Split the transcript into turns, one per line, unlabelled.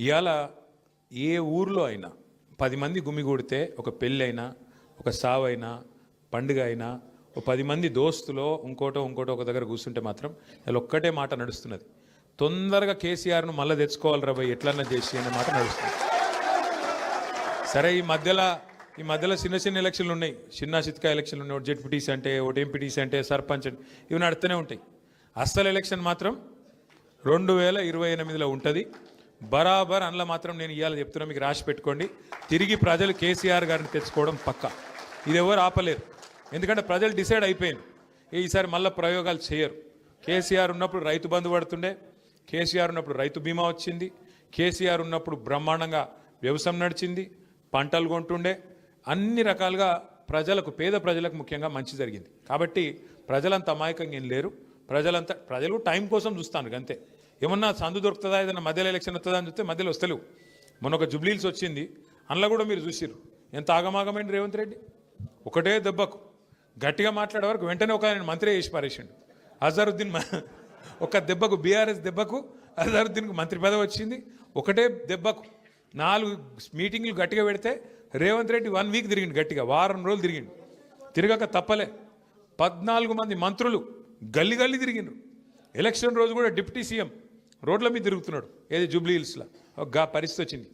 ఇవాళ ఏ ఊర్లో అయినా పది మంది గుమిగూడితే ఒక పెళ్ళైనా ఒక సావైనా పండుగ అయినా ఒక పది మంది దోస్తులో ఇంకోటో ఇంకోటో ఒక దగ్గర కూర్చుంటే మాత్రం ఇలా ఒక్కటే మాట నడుస్తున్నది. తొందరగా కేసీఆర్ను మళ్ళీ తెచ్చుకోవాలి రాబోయ్ ఎట్లన్నా చేసి అనే మాట నడుస్తుంది. సరే ఈ మధ్యలో ఈ మధ్యలో చిన్న చిన్న ఎలక్షన్లు ఉన్నాయి. చిన్న చిత్కా ఎలక్షన్లు ఉన్నాయి. ఒకటి జెడ్పీటీసీ అంటే ఒకటి ఎంపీటీస్ అంటే సర్పంచ్ అంటే ఇవి నడుస్తూనే ఉంటాయి. అస్సలు ఎలక్షన్ మాత్రం రెండు వేల ఇరవై ఎనిమిదిలో ఉంటుంది. బరాబర్ అందులో మాత్రం నేను ఇవాళ చెప్తున్నా మీకు రాసి పెట్టుకోండి. తిరిగి ప్రజలు కేసీఆర్ గారిని తెచ్చుకోవడం పక్క. ఇది ఎవరు ఆపలేరు. ఎందుకంటే ప్రజలు డిసైడ్ అయిపోయింది. ఈసారి మళ్ళీ ప్రయోగాలు చేయరు. కేసీఆర్ ఉన్నప్పుడు రైతు బంధు పడుతుండే. కేసీఆర్ ఉన్నప్పుడు రైతు బీమా వచ్చింది. కేసీఆర్ ఉన్నప్పుడు బ్రహ్మాండంగా వ్యవసాయం నడిచింది. పంటలు కొంటుండే. అన్ని రకాలుగా ప్రజలకు పేద ప్రజలకు ముఖ్యంగా మంచి జరిగింది. కాబట్టి ప్రజలంత అమాయకంగా ఏం లేరు. ప్రజలంతా ప్రజలు టైం కోసం చూస్తాను అంతే. ఏమన్నా సందు దొరుకుతుందా? ఏదైనా మధ్యలో ఎలక్షన్ వస్తుందా అని చూస్తే మధ్యలో వస్తలేవు. మొన్న ఒక జుబ్లీల్స్ వచ్చింది. అందులో కూడా మీరు చూసిరు ఎంత ఆగమాగమైంది రేవంత్ రెడ్డి? ఒకటే దెబ్బకు. గట్టిగా మాట్లాడే వరకు వెంటనే ఒక ఆయన మంత్రి చేసి పారేసిండు. అజరుద్దీన్ మ- ఒక దెబ్బకు బీఆర్ఎస్ దెబ్బకు అజరుద్దీన్కు మంత్రి పదవి వచ్చింది. ఒకటే దెబ్బకు. నాలుగు మీటింగ్లు గట్టిగా పెడితే రేవంత్ రెడ్డి వన్ వీక్ తిరిగిండు గట్టిగా వారం రోజులు తిరిగిండు. తిరగక తప్పలే. పద్నాలుగు మంది మంత్రులు గల్లి గల్లి తిరిగిండ్రు. ఎలక్షన్ రోజు కూడా డిప్యూటీ సీఎం రోడ్ల మీద తిరుగుతున్నాడు. ఏది జూబ్లీ హిల్స్లో. ఒక గా పరిస్థితి వచ్చింది.